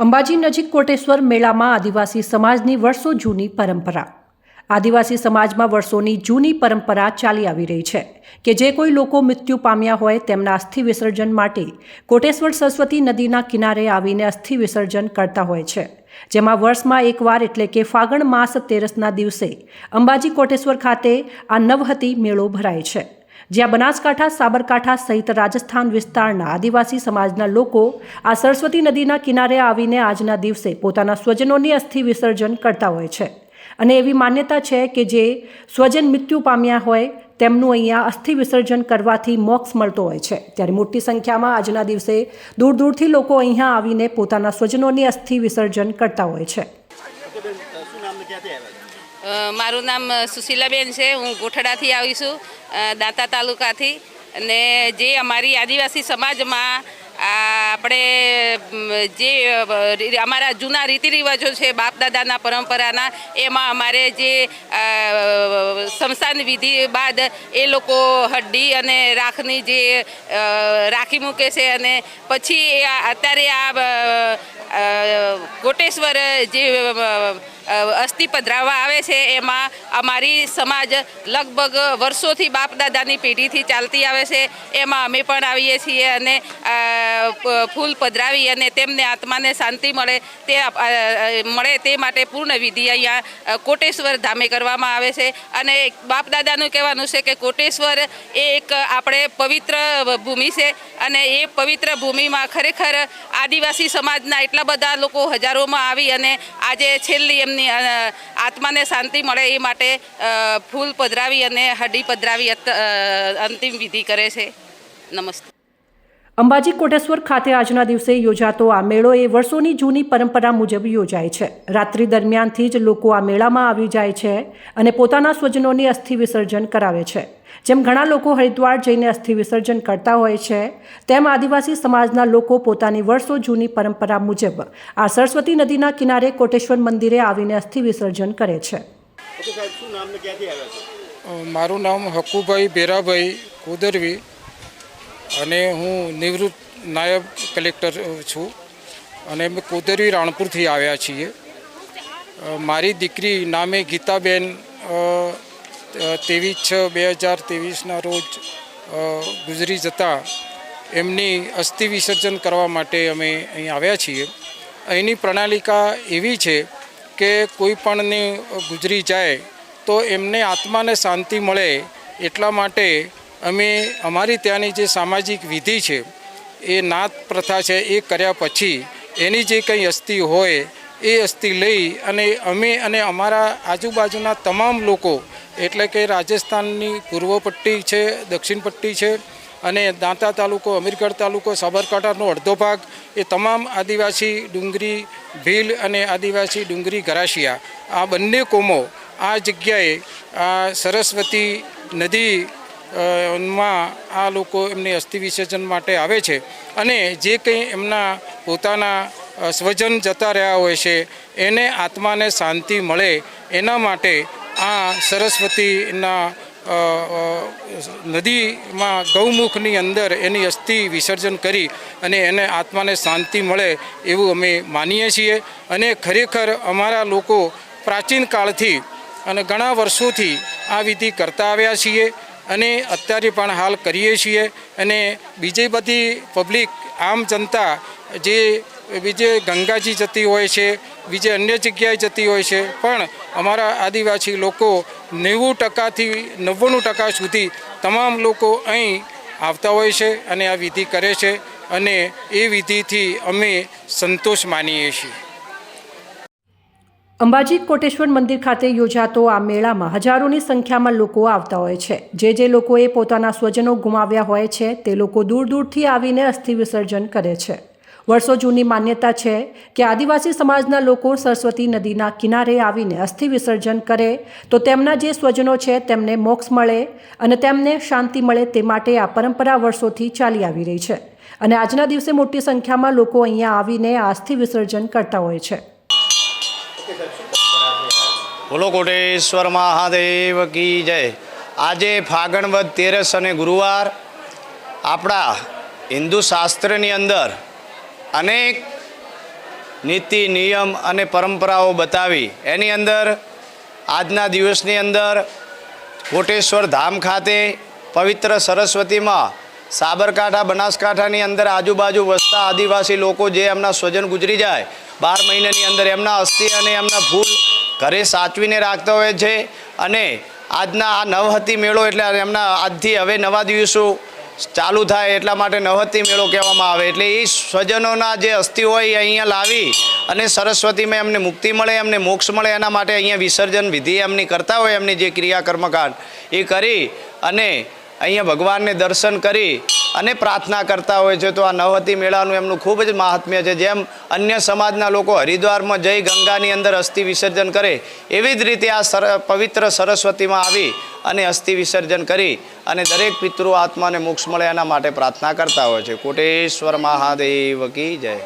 અંબાજી નજીક કોટેશ્વર મેળામાં આદિવાસી સમાજની વર્ષો જૂની પરંપરા. આદિવાસી સમાજમાં વર્ષોની જૂની પરંપરા ચાલી આવી રહી છે કે જે કોઈ લોકો મૃત્યુ પામ્યા હોય તેમના અસ્થિ વિસર્જન માટે કોટેશ્વર સરસ્વતી નદીના કિનારે આવીને અસ્થિ વિસર્જન કરતા હોય છે. જેમાં વર્ષમાં એકવાર એટલે કે ફાગણ માસ તેરસના દિવસે અંબાજી કોટેશ્વર ખાતે આ નવહતી મેળો ભરાય છે. જ્યાં બનાસકાંઠા, સાબરકાંઠા સહિત રાજસ્થાન વિસ્તારના આદિવાસી સમાજના લોકો આ સરસ્વતી નદીના કિનારે આવીને આજના દિવસે પોતાના સ્વજનોની અસ્થિ વિસર્જન કરતા હોય છે. અને એવી માન્યતા છે કે જે સ્વજન મૃત્યુ પામ્યા હોય તેમનું અહીંયા અસ્થિ વિસર્જન કરવાથી મોક્ષ મળતો હોય છે. ત્યારે મોટી સંખ્યામાં આજના દિવસે દૂર દૂરથી લોકો અહીંયા આવીને પોતાના સ્વજનોની અસ્થિ વિસર્જન કરતા હોય છે. મારું નામ સુશીલાબેન છે. હું ગોઠડાથી આવીશું દાંતા તાલુકાથી. અને જે અમારી આદિવાસી સમાજમાં આપણે જે અમારા જૂના રીતિ રિવાજો છે બાપ દાદાના પરંપરાના, એમાં અમારે જે શમશાન વિધિ બાદ એ લોકો હડ્ડી અને રાખની જે રાખી મૂકે છે અને પછી અત્યારે આ કોટેશ્વર જે અસ્થિ પધરાવવા આવે છે, એમાં અમારી સમાજ લગભગ વર્ષોથી બાપ દાદાની પેઢીથી ચાલતી આવે છે. એમાં અમે પણ આવીએ છીએ અને ફૂલ પધરાવી અને તેમને આત્માને શાંતિ મળે તે મળે તે માટે પૂર્ણ વિધિ અહીંયા કોટેશ્વર ધામે કરવામાં આવે છે. અને બાપ દાદાનું કહેવાનું છે કે કોટેશ્વર એ એક આપણે પવિત્ર ભૂમિ છે અને એ પવિત્ર ભૂમિમાં ખરેખર આદિવાસી સમાજના એટલા બધા લોકો હજારોમાં આવી અને આજે છેલ્લી એમની આત્માને શાંતિ મળે એ માટે અ, ફૂલ પધરાવી અને હડી પધરાવી અત- અંતિમ વિધિ કરે છે. નમસ્તે. અંબાજી કોટેશ્વર ખાતે આજના દિવસે યોજાતો આ મેળો એ વર્ષોની જૂની પરંપરા મુજબ યોજાય છે. રાત્રિ દરમિયાનથી જ લોકો આ મેળામાં આવી જાય છે અને પોતાના સ્વજનોની અસ્થિ વિસર્જન કરાવે છે. જેમ ઘણા લોકો હરિદ્વાર જઈને અસ્થિ વિસર્જન કરતા હોય છે તેમ આદિવાસી સમાજના લોકો પોતાની વર્ષો જૂની પરંપરા મુજબ આ સરસ્વતી નદીના કિનારે કોટેશ્વર મંદિરે આવીને અસ્થિ વિસર્જન કરે છે. મારું નામ હકુભાઈ બેરાભાઈ કુદરવી અને હું નિવૃત્ત નાયબ કલેક્ટર છું. અને અમે કુદરવી રાણપુરથી આવ્યા છીએ. મારી દીકરી નામે ગીતાબેન ત્રેવીસ છ બે હજાર ત્રેવીસના રોજ ગુજરી જતા એમની અસ્થિ વિસર્જન કરવા માટે અમે અહીં આવ્યા છીએ. અહીંની પ્રણાલિકા એવી છે કે કોઈ પણને ગુજરી જાય, તો એમને આત્માને શાંતિ મળે એટલા માટે અમે અમારી ત્યાંની જે સામાજિક વિધિ છે, એ નાત પ્રથા છે, એ કર્યા પછી એની જે કંઈ અસ્થિ હોય, એ અસ્થિ લઈ અને અમે અને અમારા આજુબાજુના તમામ લોકો, એટલે કે રાજસ્થાનની પૂર્વ પટ્ટી છે, દક્ષિણ પટ્ટી છે અને દાંતા તાલુકો, અમીરગઢ તાલુકો, સાબરકાંઠાનો અડધો ભાગ એ તમામ આદિવાસી ડુંગરી, ભીલ અને આદિવાસી ડુંગરી ગરાશિયા આ બંને કોમો આ જગ્યાએ આ સરસ્વતી નદી માં આ લોકો એમની અસ્થિ વિસર્જન માટે આવે છે અને જે કંઈ એમના પોતાના સ્વજન જતા રહ્યા હોય છે, એને આત્માને શાંતિ મળે એના માટે આ સરસ્વતીના નદીમાં ગૌમુખની અંદર એની અસ્થિ વિસર્જન કરી અને એને આત્માને શાંતિ મળે એવું અમે માનીએ છીએ. અને ખરેખર અમારા લોકો પ્રાચીન કાળથી અને ઘણા વર્ષોથી આ વિધિ કરતા આવ્યા છીએ અને અત્યારે પણ હાલ કરીએ છીએ. અને બીજી બધી પબ્લિક, આમ જનતા જે બીજે ગંગાજી જતી હોય છે બીજે અન્ય જગ્યાએ જતી હોય છે, પણ અમારા આદિવાસી લોકો નેવું ટકાથી નવ્વાણું ટકા સુધી તમામ લોકો અહીં આવતા હોય છે અને આ વિધિ કરે છે અને એ વિધિથી અમે સંતોષ માનીએ છીએ. અંબાજી કોટેશ્વર મંદિર ખાતે યોજાતો આ મેળામાં હજારોની સંખ્યામાં લોકો આવતા હોય છે. જે જે લોકોએ પોતાના સ્વજનો ગુમાવ્યા હોય છે, તે લોકો દૂર દૂરથી આવીને અસ્થિ વિસર્જન કરે છે. વર્ષો જૂની માન્યતા છે કે આદિવાસી સમાજના લોકો સરસ્વતી નદીના કિનારે આવીને અસ્થિ વિસર્જન કરે, તો તેમના જે સ્વજનો છે તેમને મોક્ષ મળે અને તેમને શાંતિ મળે તે માટે આ પરંપરા વર્ષોથી ચાલી આવી રહી છે. અને આજના દિવસે મોટી સંખ્યામાં લોકો અહીંયા આવીને અસ્થિ વિસર્જન કરતા હોય છે. બોલો કોટેશ્વર મહાદેવ કી જય. આજે ફાગણ વદ તેરસ અને ગુરુવાર આપણા હિન્દુ શાસ્ત્રની અંદર અનેક નીતિ, નિયમ અને પરંપરાઓ બતાવી. એની અંદર, આજના દિવસની અંદર, કોટેશ્વર ધામ ખાતે, પવિત્ર સરસ્વતીમાં, સાબરકાંઠા, બનાસકાંઠાની અંદર આજુબાજુ વસતા આદિવાસી લોકો જે એમના સ્વજન ગુજરી જાય, બાર મહિનાની અંદર એમના અસ્થિ અને એમના ફૂલ ઘરે સાચવીને રાખતા હોય છે. અને આજના આ નવહતી મેળો એટલે એમના આજથી હવે નવા દિવસો ચાલુ થાય એટલા માટે નવહત્તી મેળો કહેવામાં આવે. એટલે એ સ્વજનોના જે અસ્થિ હોય એ અહીંયા લાવી અને સરસ્વતીમાં એમને મુક્તિ મળે, એમને મોક્ષ મળે, એના માટે અહીંયા વિસર્જન વિધિ એમની કરતા હોય, એમની જે ક્રિયા કર્મકાંડ એ કરી અને અહીંયા ભગવાનને દર્શન કરી અને પ્રાર્થના કરતા હોય છે. તો આ નવહતી મેળાનું એમનું ખૂબ જ મહાત્મ્ય છે. જેમ અન્ય સમાજના લોકો હરિદ્વારમાં જઈ ગંગાની અંદર અસ્થિ વિસર્જન કરે, એવી જ રીતે આ સર, પવિત્ર સરસ્વતીમાં આવી અને અસ્થિ વિસર્જન કરી અને દરેક પિતૃ આત્માને મોક્ષ મળે એના માટે પ્રાર્થના કરતા હોય છે. કોટેશ્વર મહાદેવ કી જય.